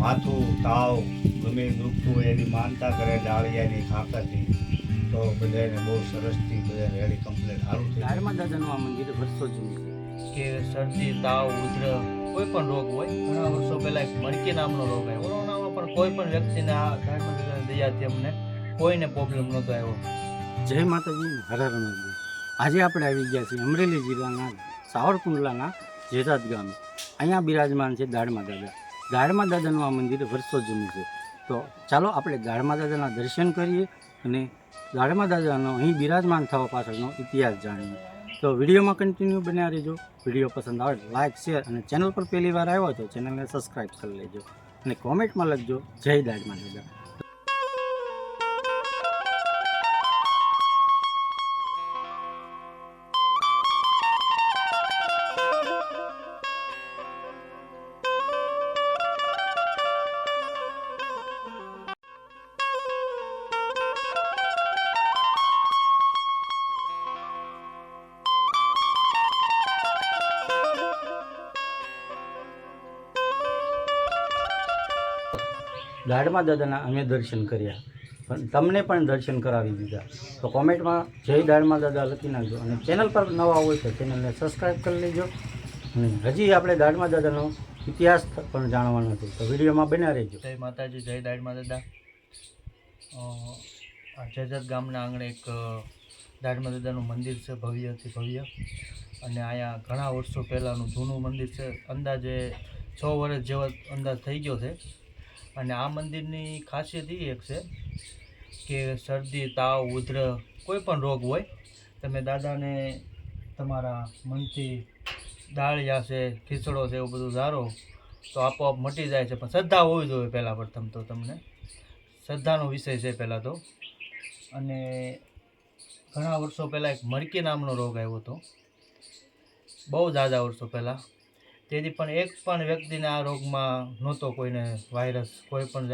માથું તાવ ગમે દુખતું હોય એની માનતા કરે ડાળિયાની ખાકરથી તો બધાને બહુ સરસથી બધાને રેડી કમ્પ્લીટ સારું છે ધારમાં દાદાનું આ મંદિર વર્ષો જૂનું છે. કે શરદી તાવ ઉધર કોઈ પણ રોગ હોય ઘણા વર્ષો પહેલા એક મરકી નામનો રોગ આવ્યો. કોરોનામાં પણ કોઈ પણ વ્યક્તિને આ ધાર્મિક દયાથી અમને. કોઈને પ્રોબ્લેમ નહોતો આવ્યો. જય માતાજી હર હર મહાદેવ. આજે આપણે આવી ગયા છીએ અમરેલી જિલ્લાના સાવરકુંડલાના જેજાદ ગામે. અહીંયા બિરાજમાન છે દાડમા દાદા. દાડમા દાદાનું આ મંદિર વર્ષો જૂનું છે. તો ચાલો આપણે દાડમા દાદાના દર્શન કરીએ અને દાડમા દાદાનો અહીં બિરાજમાન થવા પાછળનો ઇતિહાસ જાણીએ. તો વિડીયોમાં કન્ટિન્યુ બન્યા રહેજો. વીડિયો પસંદ આવે લાઇક શેર અને ચેનલ પર પહેલી વાર આવ્યો તો ચેનલને સબસ્ક્રાઈબ કરી લેજો અને કોમેન્ટમાં લખજો, જય દાડમા દાદા. દાડમા દાદાના અમે દર્શન કર્યા. પણ તમને પણ દર્શન કરાવી દીધા. તો કોમેન્ટમાં જય દાડમા દાદા લખી નાખજો. અને ચેનલ પર નવા હોય તો ચેનલને સબસ્ક્રાઈબ કરી લેજો. અને હજી આપણે દાડમા દાદાનો ઇતિહાસ પણ જાણવાનો છે. તો વિડીયોમાં બન્યા રહેજો. જય માતાજી, જય દાડમાં દાદા. જજત ગામના આંગણે એક દાડમાં દાદાનું મંદિર છે ભવ્યથી ભવ્ય. અને અહીંયા ઘણા વર્ષો પહેલાંનું જૂનું મંદિર છે. અંદાજે છ વર્ષ જેવો અંદાજ થઈ ગયો છે. અને આ મંદિરની ખાસિયત એ એક છે કે શરદી, તાવ, ઉધર કોઈ પણ રોગ હોય, તમે દાદાને તમારા મનથી દાળિયા છે, ખીચડો છે એવું બધું ધારો, તો આપોઆપ મટી જાય છે. પણ શ્રદ્ધા હોવી જોઈએ પહેલાં પ્રથમ તો તમને. શ્રદ્ધાનો વિષય છે પહેલાં તો. અને ઘણા વર્ષો પહેલાં એક મરકી નામનો રોગ આવ્યો હતો. બહુ જાજા વર્ષો પહેલાં. તેથી પણ એક પણ વ્યક્તિને આ રોગમાં નહોતો કોઈને વાયરસ કોઈ પણ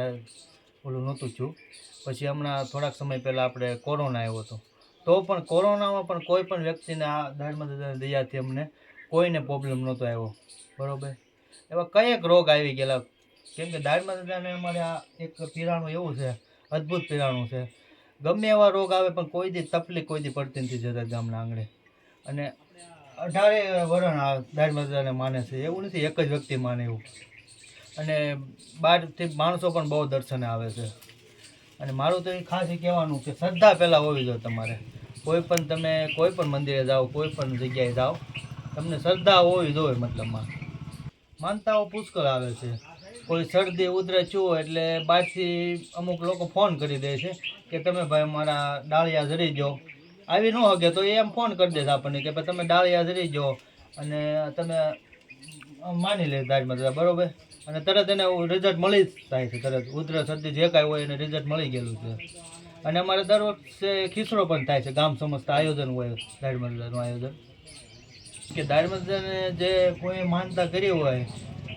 ઓલું નહોતું થયું. પછી હમણાં થોડાક સમય પહેલાં આપણે કોરોના આવ્યો હતો. તો પણ કોરોનામાં પણ કોઈ પણ વ્યક્તિને આ ધર્મદાદાની દાદાની દયાથી અમને કોઈને પ્રોબ્લેમ નહોતો આવ્યો. બરોબર? એવા કંઈક રોગ આવી ગયેલા. કેમ કે દાળમાં દાદાને અમારે આ એક પીરાણું એવું છે, અદ્ભુત પીરાણું છે. ગમે એવા રોગ આવે પણ કોઈ દી તકલીફ કોઈ દી પડતી નથી જતા ગામના આંગણે. અને અઢારે વરણ આ દાળમાં દાદાને માને છે. એવું નથી, એક જ વ્યક્તિ માને એવું. અને બહારથી માણસો પણ બહુ દર્શને આવે છે. અને મારું તો એ ખાસ એ કહેવાનું કે શ્રદ્ધા પહેલાં હોવી જોઈએ તમારે. કોઈ પણ તમે કોઈ પણ મંદિરે જાઓ, કોઈ પણ જગ્યાએ જાઓ, તમને શ્રદ્ધા હોવી જોઈએ મતલબમાં. માનતાઓ પુષ્કળ આવે છે. કોઈ શરદી ઉધરે હોય એટલે બહારથી અમુક લોકો ફોન કરી દે છે કે તમે ભાઈ મારા ડાળિયા જરી જો આવી ન શકે તો એમ ફોન કરી દેશે આપણને કે તમે ડાળિયા રહી જાઓ અને તમે માની લે દાજમાં બરોબર? અને તરત એને રિઝલ્ટ મળી જ જાય છે, તરત. ઉધર શરદી જે કાંઈ હોય એને રિઝલ્ટ મળી ગયેલું છે. અને અમારે દર વખતે ખીસરો પણ થાય છે, ગામ સમસ્ત આયોજન હોય દાજમાં દાદાનું આયોજન. કે દારમદાને જે કોઈ માનતા કરી હોય,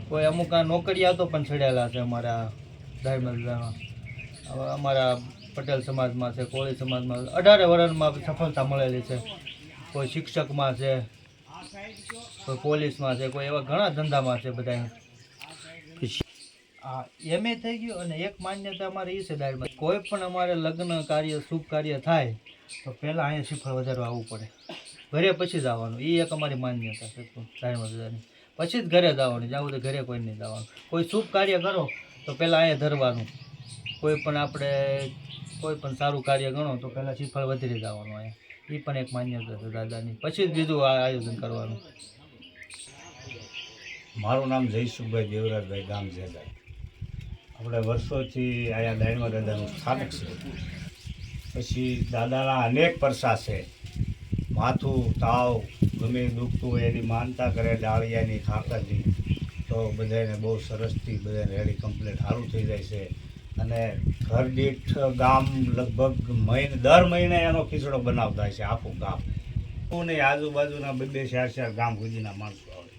કોઈ અમુક આ નોકરિયાતો પણ ચડેલા છે અમારા હવે અમારા પટેલ સમાજમાં છે, કોળી સમાજમાં અઢારે વર્ષમાં સફળતા મળેલી છે. કોઈ શિક્ષકમાં છે, કોઈ પોલીસમાં છે, કોઈ એવા ઘણા ધંધામાં છે બધા હા એમ એ થઈ ગયું અને એક માન્યતા અમારે એ છે દારમાં કોઈ પણ અમારે લગ્ન કાર્ય, શુભ કાર્ય થાય, તો પહેલાં અહીંયા શિફળ વધારવા આવવું પડે. ઘરે પછી જ આવવાનું. એ એક અમારી માન્યતા છે દાદાની પછી જ ઘરે જ જાવું જવું તો ઘરે કોઈ નહીં જવાનું. કોઈ શુભ કાર્ય કરો, તો પહેલાં અહીંયા ધરવાનું. કોઈ પણ આપણે કોઈ પણ સારું કાર્ય ગણો તો પહેલાં શ્રીફળ વધારે જવાનું અહીંયા એ પણ એક માન્યતા છે દાદાની. પછી જ બીજું આયોજન કરવાનું. મારું નામ જયસુખભાઈ દેવરાજભાઈ ગામ જેદાય આપણે વર્ષોથી અહીંયા દાયણમાં દાદાનું સ્થાનક છે. પછી દાદાના અનેક પરસા છે. માથું, તાવ, ગમે દુખતું હોય એની માનતા કરે, ડાળિયાની ખાકરની તો બધાને બહુ સરસથી બધાને રેડી કમ્પ્લેટ સારું થઈ જાય છે. અને ઘર દીઠ ગામ લગભગ મહિને દર મહિને એનો ખીચડો બનાવતા છે આખું ગામ. અને આજુબાજુના બે બે ચાર ચાર ગામ સુધીના માણસો આવે.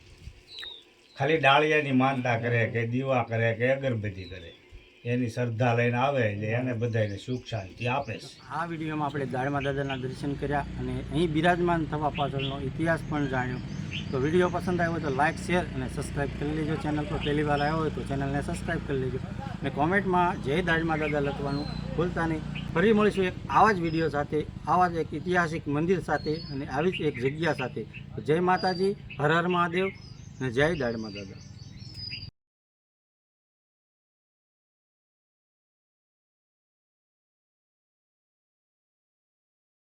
ખાલી ડાળિયાની માનતા કરે કે દીવા કરે કે અગરબત્તી કરે. એની શ્રદ્ધા લઈને આવે એટલે એને બધાને સુખ શાંતિ આપે છે. આ વિડીયોમાં આપણે દાડમા દાદાના દર્શન કર્યા અને અહીં બિરાજમાન થવા પાછળનો ઇતિહાસ પણ જાણ્યો. તો વીડિયો પસંદ આવ્યો તો લાઇક શેર અને સબસ્ક્રાઇબ કરી લેજો. ચેનલ પર પહેલી વાર આવ્યો હોય તો ચેનલને સબસ્ક્રાઇબ કરી લેજો. અને કોમેન્ટમાં જય દાડમા દાદા લખવાનું ભૂલતા નહીં. ફરી મળીશું એક આવા જ વીડિયો સાથે, આવા જ એક ઐતિહાસિક મંદિર સાથે અને આવી જ એક જગ્યા સાથે. જય માતાજી, હર હર મહાદેવ અને જય દાડમા દાદા.